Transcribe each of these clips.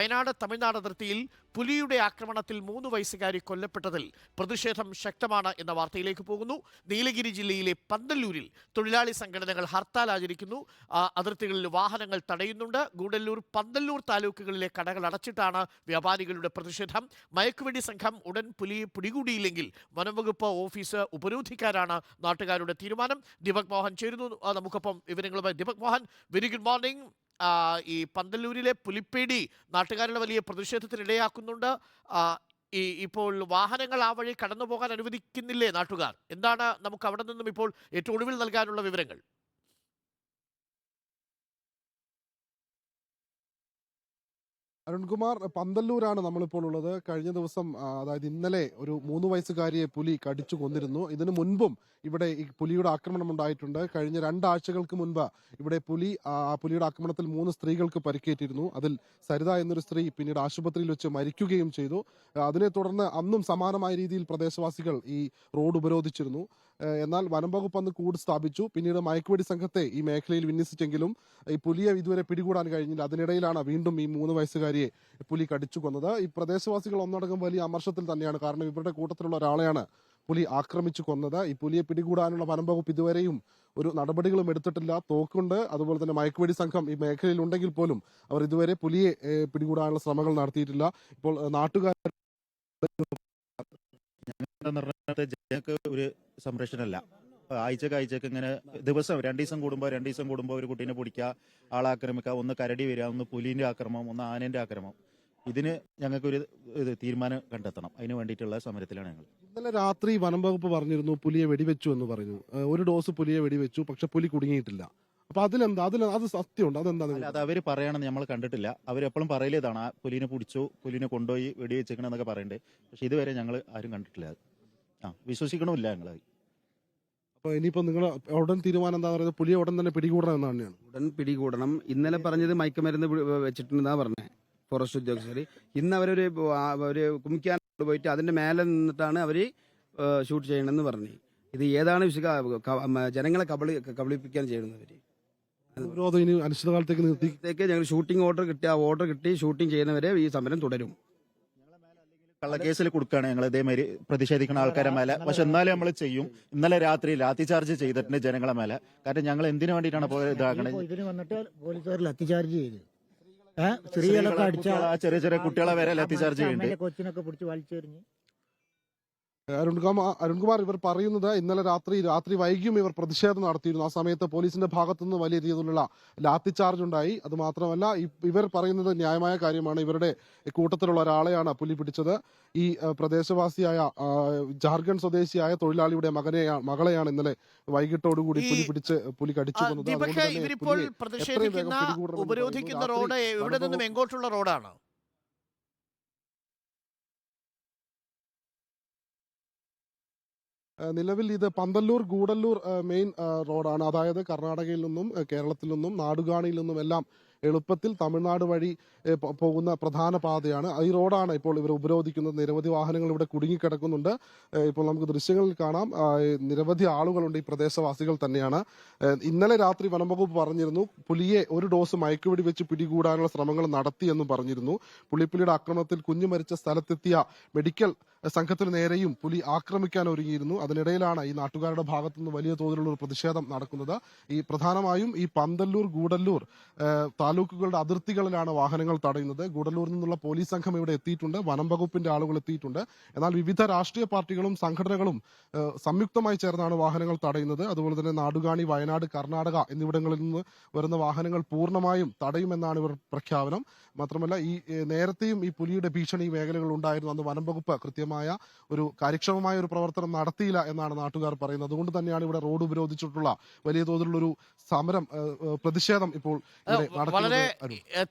വയനാട് തമിഴ്നാട് അതിർത്തിയിൽ പുലിയുടെ ആക്രമണത്തിൽ മൂന്ന് വയസ്സുകാരി കൊല്ലപ്പെട്ടതിൽ പ്രതിഷേധം ശക്തമാണ് എന്ന വാർത്തയിലേക്ക് പോകുന്നു. നീലഗിരി ജില്ലയിലെ പന്തല്ലൂരിൽ തൊഴിലാളി സംഘടനകൾ ഹർത്താൽ ആചരിക്കുന്നു. അതിർത്തികളിൽ വാഹനങ്ങൾ തടയുന്നുണ്ട്. ഗൂഡല്ലൂർ പന്തല്ലൂർ താലൂക്കുകളിലെ കടകൾ അടച്ചിട്ടാണ് വ്യാപാരികളുടെ പ്രതിഷേധം. മയക്കുവെടി സംഘം ഉടൻ പുലിയെ പിടികൂടിയില്ലെങ്കിൽ വനംവകുപ്പ് ഓഫീസ് ഉപരോധിക്കാനാണ് നാട്ടുകാരുടെ തീരുമാനം. ദീപക് മോഹൻ ചേരുന്നു. നമുക്കൊപ്പം വിവരങ്ങളുമായി Deepak Mohan. Very good morning. ഈ പന്തല്ലൂരിലെ പുലിപ്പേടി നാട്ടുകാരുടെ വലിയ പ്രതിഷേധത്തിനിടയാക്കുന്നുണ്ട്. ഈ ഇപ്പോൾ വാഹനങ്ങൾ ആ വഴി കടന്നു പോകാൻ അനുവദിക്കുന്നില്ലേ നാട്ടുകാർ? എന്താണ് നമുക്ക് അവിടെ നിന്നും ഇപ്പോൾ ഏറ്റവും ഒടുവിൽ നൽകാനുള്ള വിവരങ്ങൾ? അരുൺകുമാർ പന്തല്ലൂരാണ് നമ്മളിപ്പോൾ ഉള്ളത്. കഴിഞ്ഞ ദിവസം അതായത് ഇന്നലെ ഒരു മൂന്ന് വയസ്സുകാരിയെ പുലി കടിച്ചു കൊന്നിരുന്നു. ഇതിനു മുൻപും ഇവിടെ ഈ പുലിയുടെ ആക്രമണം ഉണ്ടായിട്ടുണ്ട്. കഴിഞ്ഞ രണ്ടാഴ്ചകൾക്ക് മുൻപ് ഇവിടെ പുലി ആ പുലിയുടെ ആക്രമണത്തിൽ മൂന്ന് സ്ത്രീകൾക്ക് പരിക്കേറ്റിരുന്നു. അതിൽ സരിത എന്നൊരു സ്ത്രീ പിന്നീട് ആശുപത്രിയിൽ വെച്ച് മരിക്കുകയും ചെയ്തു. അതിനെ തുടർന്ന് അന്നും സമാനമായ രീതിയിൽ പ്രദേശവാസികൾ ഈ റോഡ് ഉപരോധിച്ചിരുന്നു. എന്നാൽ വനം വകുപ്പ് അന്ന് കൂട് സ്ഥാപിച്ചു. പിന്നീട് മയക്കുവെടി സംഘത്തെ ഈ മേഖലയിൽ വിന്യസിച്ചെങ്കിലും ഈ പുലിയെ ഇതുവരെ പിടികൂടാൻ കഴിഞ്ഞില്ല. അതിനിടയിലാണ് വീണ്ടും ഈ മൂന്ന് വയസ്സുകാരിയെ പുലി കടിച്ചു കൊന്നത്. ഈ പ്രദേശവാസികൾ ഒന്നടങ്കം വലിയ അമർഷത്തിൽ തന്നെയാണ്. കാരണം ഇവരുടെ കൂട്ടത്തിലുള്ള ഒരാളെയാണ് പുലി ആക്രമിച്ചു കൊന്നത്. ഈ പുലിയെ പിടികൂടാനുള്ള വനംവകുപ്പ് ഇതുവരെയും ഒരു നടപടികളും എടുത്തിട്ടില്ല. തോക്കുണ്ട്. അതുപോലെ തന്നെ മയക്കുവെടി സംഘം ഈ മേഖലയിൽ ഉണ്ടെങ്കിൽ പോലും അവർ ഇതുവരെ പുലിയെ പിടികൂടാനുള്ള ശ്രമങ്ങൾ നടത്തിയിട്ടില്ല. ഇപ്പോൾ നാട്ടുകാർ ഞങ്ങളുടെ നിർണയത്തെ ഒരു സംരക്ഷണമല്ല. ആഴ്ചക്ക് ആഴ്ചക്ക് ഇങ്ങനെ ദിവസം രണ്ടു ദിവസം കൂടുമ്പോൾ രണ്ടു ദിവസം കൂടുമ്പോൾ ഒരു കുട്ടീനെ പിടിക്കുക ആളാക്രമിക്കുക ആക്രമിക്കുക ഒന്ന് കരടി വരിക ഒന്ന് പുലിന്റെ ആക്രമം ഒന്ന് ആനന്റെ ആക്രമം ഇതിന് ഞങ്ങൾക്കൊരു ഇത് തീരുമാനം കണ്ടെത്തണം. അതിന് വേണ്ടിയിട്ടുള്ള സമരത്തിലാണ് ഞങ്ങൾ. ഇന്നലെ രാത്രി വനം വകുപ്പ് പറഞ്ഞിരുന്നു പുലിയെ വെടിവെച്ചു എന്ന് പറഞ്ഞു. ഒരു ഡോസ് പുലിയെ വെടിവെച്ചു പക്ഷെ പുലി കുടുങ്ങിയിട്ടില്ല. അപ്പൊ അതിലെന്താ? അതിൽ അത് സത്യമുണ്ട്. അതെന്താ അത് അവർ പറയണമെന്ന് നമ്മൾ കണ്ടിട്ടില്ല. അവരെപ്പോഴും പറയലേതാണ് ആ പുലിനെ പിടിച്ചു പുലിനെ കൊണ്ടുപോയി വെടിവെച്ചേക്കണെന്നൊക്കെ പറയണ്ടേ. പക്ഷെ ഇതുവരെ ഞങ്ങൾ ആരും കണ്ടിട്ടില്ല. ആ വിശ്വസിക്കണമില്ല ഞങ്ങൾ അപ്പൊ ഇനിയിപ്പോ നിങ്ങൾ ഉടൻ തീരുമാനം എന്താ പറയുന്നത് പുലിയെ ഉടൻ തന്നെ പിടികൂടണം എന്നാണ് തന്നെയാണ് ഉടൻ പിടികൂടണം. ഇന്നലെ പറഞ്ഞത് മയക്കുമരുന്ന് വെച്ചിട്ടുണ്ടെന്നാ പറഞ്ഞത് ഫോറസ്റ്റ് ഉദ്യോഗസ്ഥർ ഇന്ന് അവരൊരു ഒരു കുമിക്കാൻ പോയിട്ട് അതിന്റെ മേലെ നിന്നിട്ടാണ് അവർ ഷൂട്ട് ചെയ്യണമെന്ന് പറഞ്ഞു. ഇത് ഏതാണ് ജനങ്ങളെ കബളി കബളിപ്പിക്കാൻ ചെയ്യുന്നത് അവർ? ഇനി അനിശ്ചിതകാലത്തേക്ക് നിർത്തിയത്തേക്ക് ഞങ്ങൾ ഷൂട്ടിംഗ് ഓർഡർ കിട്ടി. ആ ഓർഡർ കിട്ടി. ഷൂട്ടിംഗ് ചെയ്യുന്നവരെ ഈ സമരം തുടരും. കള്ളക്കേസിൽ കൊടുക്കുകയാണ് ഞങ്ങൾ ഇതേമാതിരി പ്രതിഷേധിക്കുന്ന ആൾക്കാരെ മേലെ. പക്ഷെ എന്നാലും നമ്മൾ ചെയ്യും. ഇന്നലെ രാത്രി ലാത്തി ചാർജ് ചെയ്തിട്ടുണ്ട് ജനങ്ങളെ മേലെ. കാരണം ഞങ്ങൾ എന്തിനു വേണ്ടിയിട്ടാണ് ഇതാക്കണത്? ഇതിന് വന്നിട്ട് പോലീസുകാർ ലത്തിചാർജ് ചെയ്തു. ഏഹ് സ്ത്രീകളൊക്കെ അടിച്ച ചെറിയ ചെറിയ കുട്ടികളെ വരെ ലത്തി ചാർജ് ചെയ്യുന്നുണ്ട് കൊച്ചിനൊക്കെ പിടിച്ച് വലിച്ചെറിഞ്ഞ്. അരുൺകുമാർ അരുൺകുമാർ ഇവർ പറയുന്നത് ഇന്നലെ രാത്രി രാത്രി വൈകിയും ഇവർ പ്രതിഷേധം നടത്തിയിരുന്നു. ആ സമയത്ത് പോലീസിന്റെ ഭാഗത്തുനിന്ന് വലിയ രീതിയിലുള്ള ലാത്തി ചാർജ് ഉണ്ടായി. അത് മാത്രമല്ല ഇവർ പറയുന്നത് ന്യായമായ കാര്യമാണ്. ഇവരുടെ കൂട്ടത്തിലുള്ള ഒരാളെയാണ് പുലി പിടിച്ചത്. ഈ പ്രദേശവാസിയായ ജാർഖണ്ഡ് സ്വദേശിയായ തൊഴിലാളിയുടെ മകനെ മകളെയാണ് ഇന്നലെ വൈകിട്ടോടുകൂടി പുലി പിടിച്ച് പുലി കടിച്ചു കൊന്നത്. അതുകൊണ്ട് തന്നെ. ഉപരോധിക്കുന്ന റോഡ് എവിടെ നിന്നും എങ്ങോട്ടുള്ള റോഡാണ്? നിലവിൽ ഇത് പന്തല്ലൂർ ഗൂഡല്ലൂർ മെയിൻ റോഡാണ്. അതായത് കർണാടകയിൽ നിന്നും കേരളത്തിൽ നിന്നും നാടുകാണിയിൽ നിന്നും എല്ലാം എളുപ്പത്തിൽ തമിഴ്നാട് വഴി പോകുന്ന പ്രധാന പാതയാണ്. ഈ റോഡാണ് ഇപ്പോൾ ഇവർ ഉപരോധിക്കുന്നത്. നിരവധി വാഹനങ്ങൾ ഇവിടെ കുടുങ്ങിക്കിടക്കുന്നുണ്ട്. ഇപ്പോൾ നമുക്ക് ദൃശ്യങ്ങളിൽ കാണാം. നിരവധി ആളുകളുണ്ട് ഈ പ്രദേശവാസികൾ തന്നെയാണ്. ഇന്നലെ രാത്രി വനംവകുപ്പ് പറഞ്ഞിരുന്നു പുലിയെ ഒരു ഡോസ് മയക്കുവെടി വെച്ച് പിടികൂടാനുള്ള ശ്രമങ്ങൾ നടത്തിയെന്നും പറഞ്ഞിരുന്നു. പുളിപ്പുലിയുടെ ആക്രമണത്തിൽ കുഞ്ഞു മരിച്ച സ്ഥലത്തെത്തിയ മെഡിക്കൽ സംഘത്തിന് നേരെയും പുലി ആക്രമിക്കാൻ ഒരുങ്ങിയിരുന്നു. അതിനിടയിലാണ് ഈ നാട്ടുകാരുടെ ഭാഗത്തുനിന്ന് വലിയ തോതിലുള്ള ഒരു പ്രതിഷേധം നടക്കുന്നത്. ഈ പ്രധാനമായും ഈ പന്തല്ലൂർ ഗൂഡല്ലൂർ താലൂക്കുകളുടെ അതിർത്തികളിലാണ് വാഹനങ്ങൾ തടയുന്നത്. ഗൂഡല്ലൂരിൽ നിന്നുള്ള പോലീസ് സംഘം ഇവിടെ എത്തിയിട്ടുണ്ട്. വനം വകുപ്പിന്റെ ആളുകൾ എത്തിയിട്ടുണ്ട്. എന്നാൽ വിവിധ രാഷ്ട്രീയ പാർട്ടികളും സംഘടനകളും സംയുക്തമായി ചേർന്നാണ് വാഹനങ്ങൾ തടയുന്നത്. അതുപോലെ തന്നെ നാടുകാണി വയനാട് കർണാടക എന്നിവിടങ്ങളിൽ നിന്ന് വരുന്ന വാഹനങ്ങൾ പൂർണമായും തടയുമെന്നാണ് ഇവർ പ്രഖ്യാപനം. മാത്രമല്ല ഈ നേരത്തെയും ഈ പുലിയുടെ ഭീഷണി മേഖലകൾ ഉണ്ടായിരുന്നു. അന്ന് വനം വകുപ്പ് കൃത്യമായ ഒരു കാര്യക്ഷമമായ ഒരു പ്രവർത്തനം നടത്തിയില്ല എന്നാണ് നാട്ടുകാർ പറയുന്നത്. അതുകൊണ്ട് തന്നെയാണ് ഇവിടെ റോഡ് ഉപരോധിച്ചിട്ടുള്ള വലിയ തോതിലുള്ള ഒരു സമരം പ്രതിഷേധം ഇപ്പോൾ വളരെ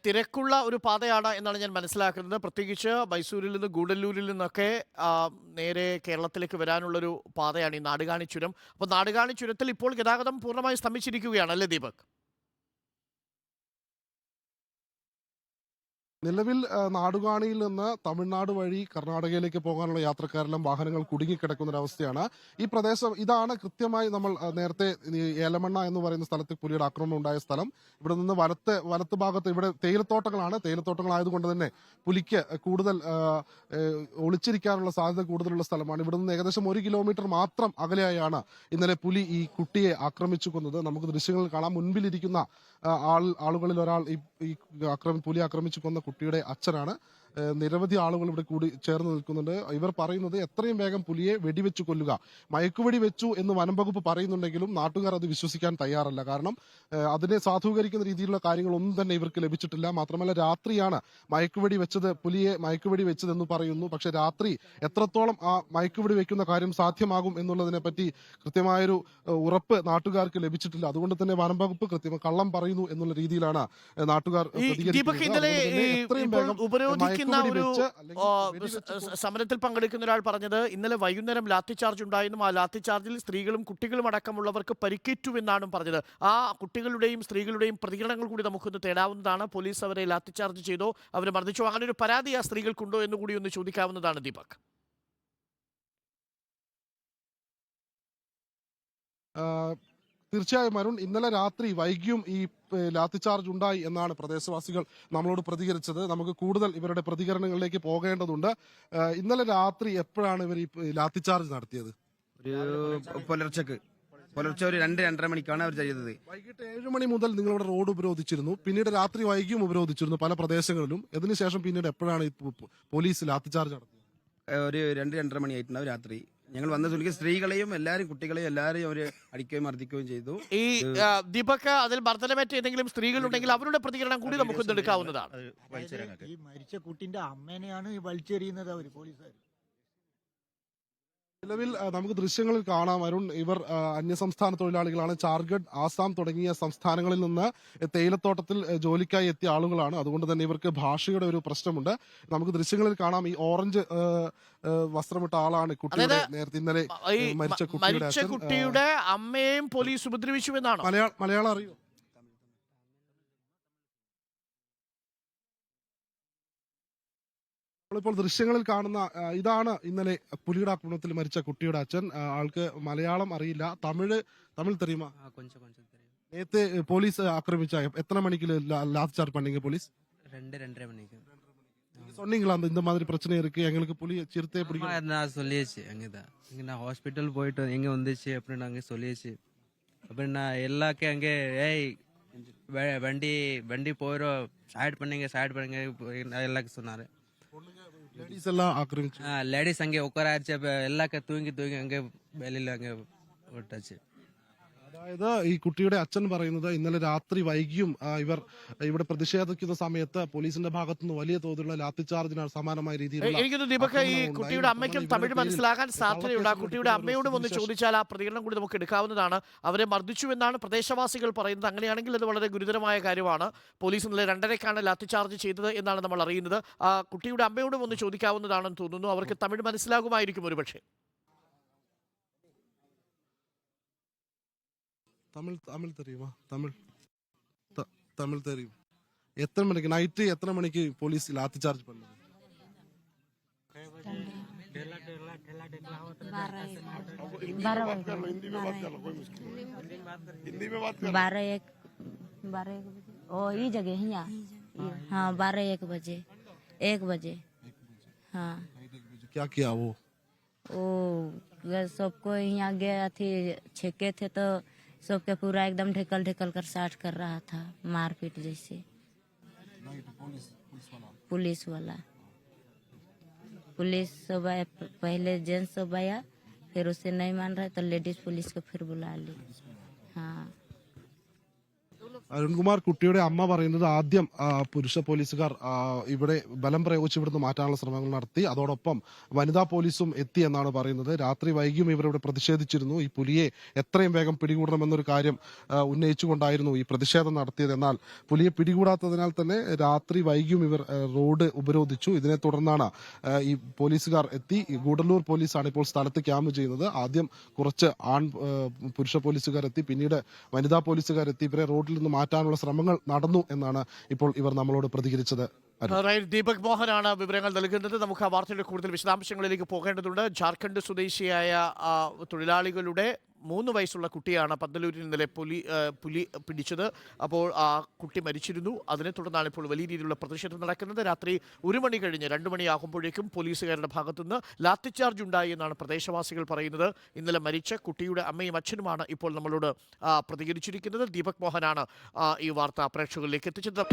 തിരക്കുള്ള ഒരു പാതയാണ് എന്നാണ് ഞാൻ മനസ്സിലാക്കുന്നത്. പ്രത്യേകിച്ച് മൈസൂരിൽ നിന്ന് ഗൂഡല്ലൂരിൽ നിന്നൊക്കെ നേരെ കേരളത്തിലേക്ക് വരാനുള്ളൊരു പാതയാണ് ഈ നാടുകാണി ചുരം അപ്പോൾ നാടുകാണി ചുരത്തിൽ ഇപ്പോൾ ഗതാഗതം പൂർണമായി സ്തംഭിച്ചിരിക്കുകയാണ് അല്ലേ ദീപക്? നിലവിൽ നാടുകാണിയിൽ നിന്ന് തമിഴ്നാട് വഴി കർണാടകയിലേക്ക് പോകാനുള്ള യാത്രക്കാരെല്ലാം വാഹനങ്ങൾ കുടുങ്ങിക്കിടക്കുന്ന ഒരു അവസ്ഥയാണ് ഈ പ്രദേശം. ഇതാണ് കൃത്യമായി നമ്മൾ നേരത്തെ ഏലമണ്ണ എന്ന് പറയുന്ന സ്ഥലത്ത് പുലിയുടെ ആക്രമണം ഉണ്ടായ സ്ഥലം. ഇവിടെ നിന്ന് വലത്ത് വലത്ത് ഭാഗത്ത് ഇവിടെ തേയിലത്തോട്ടങ്ങളാണ്. തേയിലത്തോട്ടങ്ങൾ തേയിലത്തോട്ടങ്ങളായതുകൊണ്ട് തന്നെ പുലിക്ക് കൂടുതൽ ഒളിച്ചിരിക്കാനുള്ള സാധ്യത കൂടുതലുള്ള സ്ഥലമാണ്. ഇവിടെ നിന്ന് ഏകദേശം ഒരു കിലോമീറ്റർ മാത്രം അകലെയായാണ് ഇന്നലെ പുലി ഈ കുട്ടിയെ ആക്രമിച്ചു കൊന്നത് നമുക്ക് ദൃശ്യങ്ങളിൽ കാണാം. മുൻപിലിരിക്കുന്ന ആൾ ആളുകളിൽ ഒരാൾ ഈ ആക്രമി പുലി ആക്രമിച്ചു കൊന്ന കുട്ടിയുടെ അച്ഛനാണ്. നിരവധി ആളുകൾ ഇവിടെ കൂടി ചേർന്ന് നിൽക്കുന്നുണ്ട്. ഇവർ പറയുന്നത് എത്രയും വേഗം പുലിയെ വെടിവെച്ച് കൊല്ലുക മയക്കുവെടി വെച്ചു എന്ന് വനം വകുപ്പ് പറയുന്നുണ്ടെങ്കിലും നാട്ടുകാർ അത് വിശ്വസിക്കാൻ തയ്യാറല്ല. കാരണം അതിനെ സാധൂകരിക്കുന്ന രീതിയിലുള്ള കാര്യങ്ങളൊന്നും തന്നെ ഇവർക്ക് ലഭിച്ചിട്ടില്ല. മാത്രമല്ല രാത്രിയാണ് മയക്കുവെടി വെച്ചത് പുലിയെ മയക്കുവെടി വെച്ചതെന്ന് പറയുന്നു. പക്ഷെ രാത്രി എത്രത്തോളം ആ മയക്കുവെടി വെക്കുന്ന കാര്യം സാധ്യമാകും എന്നുള്ളതിനെ പറ്റി കൃത്യമായൊരു ഉറപ്പ് നാട്ടുകാർക്ക് ലഭിച്ചിട്ടില്ല. അതുകൊണ്ട് തന്നെ വനം വകുപ്പ് കൃത്യം കള്ളം പറയുന്നു എന്നുള്ള രീതിയിലാണ് നാട്ടുകാർ ഈ മയക്കുവെടി ഒരു സമരത്തിൽ പങ്കെടുക്കുന്ന ഒരാൾ പറഞ്ഞത് ഇന്നലെ വൈകുന്നേരം ലാത്തി ചാർജ് ഉണ്ടായെന്നും ആ ലാത്തി ചാർജിൽ സ്ത്രീകളും കുട്ടികളും അടക്കമുള്ളവർക്ക് പരിക്കേറ്റു എന്നാണ് പറഞ്ഞത്. ആ കുട്ടികളുടെയും സ്ത്രീകളുടെയും പ്രതികരണങ്ങൾ കൂടി നമുക്കൊന്ന് തേടാവുന്നതാണ്. പോലീസ് അവരെ ലാത്തി ചാർജ് ചെയ്തോ. അവരെ മർദ്ദിച്ചോ. അങ്ങനെ ഒരു പരാതി ആ സ്ത്രീകൾക്കുണ്ടോ എന്ന് കൂടി ഒന്ന് ചോദിക്കാവുന്നതാണ് ദീപക്. ആ, തീർച്ചയായും അരുൺ ഇന്നലെ രാത്രി വൈകിയും ഈ ലാത്തി ലാത്തിചാർജ് ഉണ്ടായി എന്നാണ് പ്രദേശവാസികൾ നമ്മളോട് പ്രതികരിച്ചത്. നമുക്ക് കൂടുതൽ ഇവരുടെ പ്രതികരണങ്ങളിലേക്ക് പോകേണ്ടതുണ്ട്. ഇന്നലെ രാത്രി എപ്പോഴാണ് ഇവർ ഈ ലാത്തിചാർജ് നടത്തിയത്? ഒരു പുലർച്ചക്ക്. പുലർച്ചെ ഒരു രണ്ട് രണ്ടര മണിക്കാണ് അവർ ചെയ്തത്. വൈകിട്ട് ഏഴ് മണി മുതൽ നിങ്ങളുടെ റോഡ് ഉപരോധിച്ചിരുന്നു. പിന്നീട് രാത്രി വൈകിയും ഉപരോധിച്ചിരുന്നു പല പ്രദേശങ്ങളിലും. ഇതിനുശേഷം പിന്നീട് എപ്പോഴാണ് ഈ പോലീസ് ലാത്തിചാർജ് നടത്തിയത്? ഒരു രണ്ട് രണ്ടര മണിയായിട്ടുണ്ടാവും രാത്രി. ഞങ്ങൾ വന്ന സുലിക്ക് സ്ത്രീകളെയും എല്ലാവരും കുട്ടികളെയും എല്ലാവരെയും അവർ അടിക്കുകയും മർദ്ദിക്കുകയും ചെയ്തു. ഈ ആ, ദീപക് അതിൽ മർദ്ദനമേറ്റ ഏതെങ്കിലും സ്ത്രീകളുണ്ടെങ്കിൽ അവരുടെ പ്രതികരണം കൂടി നമുക്ക് എടുക്കാവുന്നതാണ് ഈ മരിച്ച കുട്ടിന്റെ അമ്മേനെയാണ് ഈ വലിച്ചെറിയുന്നത് അവർ പോലീസുകാർ നിലവിൽ നമുക്ക് ദൃശ്യങ്ങളിൽ കാണാം. അരുൺ ഇവർ അന്യസംസ്ഥാന തൊഴിലാളികളാണ്. ചാർഖണ്ഡ് ആസാം തുടങ്ങിയ സംസ്ഥാനങ്ങളിൽ നിന്ന് തേയിലത്തോട്ടത്തിൽ ജോലിക്കായി എത്തിയ ആളുകളാണ്. അതുകൊണ്ട് തന്നെ ഇവർക്ക് ഭാഷയുടെ ഒരു പ്രശ്നമുണ്ട്. നമുക്ക് ദൃശ്യങ്ങളിൽ കാണാം ഈ ഓറഞ്ച് വസ്ത്രമിട്ട ആളാണ് കുട്ടിയുടെ നേരത്തെ ഇന്നലെ മരിച്ച കുട്ടിയുടെ അമ്മയെയും പോലീസ് ഉപദ്രവിച്ചു എന്നാണ് മലയാളം അറിയോ? നമ്മളിപ്പോൾ ദൃശ്യങ്ങളിൽ കാണുന്ന ആ, ഇതാണ് ഇന്നലെ പുലിയുടെ ആക്രമണത്തിൽ മരിച്ച കുട്ടിയുടെ അച്ഛൻ ആ, ആൾക്ക് മലയാളം അറിയില്ല തമിഴ് തമിഴ് തെറിയുമോ கொஞ்சம் கொஞ்சம் தெரியும் നേരത്തെ ഏ, പോലീസ് ആക്രമിച്ച എത്ര മണിക്ക് லாஸ்ட் சார்ஜ் பண்ணீங்க போலீஸ் ரெண்டு ரெண்டரை மணிக்கு சொன்னீங்களா அந்த இந்த மாதிரி பிரச்சனை இருக்கு எங்களுக்கு புலி சிறுத்தை ஆமா, பிடிக்கும் நான் சொல்லியாச்சு அங்கதான் இங்க நான் ஹாஸ்பிட்டல் போயிட்டு எங்க வந்துச்சு அப்படின்னு நாங்க சொல்லியாச்சு அப்புறம் நான் எல்லாக்கும் அங்கே ஏய் வ- வண்டி வண்டி போயிடும் சைட் பண்ணுங்க சைட் பண்ணுங்க எல்லாருக்கும் சொன்னாரு லேடிஸ் எல்லாம் ஆக்கிரமிச்சு. லேடிஸ் அங்கே உட்காராச்சு அப்ப எல்லாக்கும் தூங்கி தூங்கி அங்கே வெளியில் அங்கே விட்டாச்சு. അതായത് ഈ കുട്ടിയുടെ അച്ഛൻ പറയുന്നത് ഇന്നലെ രാത്രി വൈകിയും ഇവർ ഇവിടെ പ്രതിഷേധിക്കുന്ന സമയത്ത് പോലീസിന്റെ ഭാഗത്തുനിന്ന് വലിയ തോതിലുള്ള ലാത്തിചാർജിനാണ് സമാനമായ രീതിയിൽ എനിക്കൊന്ന് ദീപക് ഈ കുട്ടിയുടെ അമ്മയ്ക്കും തമിഴ് മനസ്സിലാകാൻ സാധ്യതയുണ്ട്. ആ കുട്ടിയുടെ അമ്മയോടും ഒന്ന് ചോദിച്ചാൽ ആ പ്രതികരണം കൂടി നമുക്ക് എടുക്കാവുന്നതാണ്. അവരെ മർദ്ദിച്ചു എന്നാണ് പ്രദേശവാസികൾ പറയുന്നത്. അങ്ങനെയാണെങ്കിൽ അത് വളരെ ഗുരുതരമായ കാര്യമാണ്. പോലീസ് ഇന്നലെ രണ്ടരക്കാണ് ലാത്തിചാർജ് ചെയ്തത് എന്നാണ് നമ്മൾ അറിയുന്നത്. ആ കുട്ടിയുടെ അമ്മയോടും ഒന്ന് ചോദിക്കാവുന്നതാണെന്ന് തോന്നുന്നു. അവർക്ക് തമിഴ് മനസ്സിലാകുമായിരിക്കും ഒരുപക്ഷെ. தமிழ் தமிழ் தெரியுமா தமிழ் தமிழ் தெரியும் எத்தனை மணிக்கு நைட்டு எத்தனை மணிக்கு போலீஸ் லாத்தி சார்ஜ் பண்ணுங்க बारह एक बारह एक बजे ओ ये जगह है यहाँ हाँ बारह एक बजे एक बजे हाँ क्या किया वो वो सबको यहाँ गया थी छेके थे तो सबके पूरा एकदम ढेकल ढेकल कर साठ कर रहा था, मारपीट जैसे। पुलिस वाला। पुलिस सब आया, पहले जेंट्स सब आया, फिर उसे नहीं मान रहा तो लेडीज़ पुलिस को फिर बुला ली। हाँ। അരുൺകുമാർ കുട്ടിയുടെ അമ്മ പറയുന്നത് ആദ്യം പുരുഷ പോലീസുകാർ ഇവിടെ ബലം പ്രയോഗിച്ച് ഇവിടുന്ന് മാറ്റാനുള്ള ശ്രമങ്ങൾ നടത്തി അതോടൊപ്പം വനിതാ പോലീസും എത്തി എന്നാണ് പറയുന്നത്. രാത്രി വൈകിയും ഇവരിവിടെ പ്രതിഷേധിച്ചിരുന്നു. ഈ പുലിയെ എത്രയും വേഗം പിടികൂടണമെന്നൊരു കാര്യം ഉന്നയിച്ചുകൊണ്ടായിരുന്നു ഈ പ്രതിഷേധം നടത്തിയത്. എന്നാൽ പുലിയെ പിടികൂടാത്തതിനാൽ തന്നെ രാത്രി വൈകിയും ഇവർ റോഡ് ഉപരോധിച്ചു. ഇതിനെ തുടർന്നാണ് ഈ പോലീസുകാർ എത്തി. ഗൂഡല്ലൂർ പോലീസാണ് ഇപ്പോൾ സ്ഥലത്ത് ക്യാമ്പ് ചെയ്യുന്നത്. ആദ്യം കുറച്ച് ആൺ പുരുഷ പോലീസുകാർ എത്തി. പിന്നീട് വനിതാ പോലീസുകാർ എത്തി. ഇവരെ റോഡിൽ നിന്ന് മാറ്റാനുള്ള ശ്രമങ്ങൾ നടന്നു എന്നാണ് ഇപ്പോൾ ഇവർ നമ്മളോട് പ്രതികരിച്ചത്. ദീപക് മോഹനാണ് വിവരങ്ങൾ നൽകുന്നത്. നമുക്ക് ആ വാർത്തയുടെ കൂടുതൽ വിശദാംശങ്ങളിലേക്ക് പോകേണ്ടതുണ്ട്. ജാർഖണ്ഡ് സ്വദേശിയായ തൊഴിലാളികളുടെ മൂന്ന് വയസ്സുള്ള കുട്ടിയാണ് പന്തലൂരിൽ ഇന്നലെ പുലി പുലി പിടിച്ചത്. അപ്പോൾ ആ കുട്ടി മരിച്ചിരുന്നു. അതിനെ തുടർന്നാണ് ഇപ്പോൾ വലിയ രീതിയിലുള്ള പ്രതിഷേധം നടക്കുന്നത്. രാത്രി ഒരു മണി കഴിഞ്ഞ് രണ്ട് മണിയാകുമ്പോഴേക്കും പോലീസുകാരുടെ ഭാഗത്തുനിന്ന് ലാത്തിച്ചാർജ് ഉണ്ടായി എന്നാണ് പ്രദേശവാസികൾ പറയുന്നത്. ഇന്നലെ മരിച്ച കുട്ടിയുടെ അമ്മയും അച്ഛനുമാണ് ഇപ്പോൾ നമ്മളോട് പ്രതികരിച്ചിരിക്കുന്നത്. ദീപക് മോഹനാണ് ഈ വാർത്ത പ്രേക്ഷകരിലേക്ക് എത്തിച്ചത്.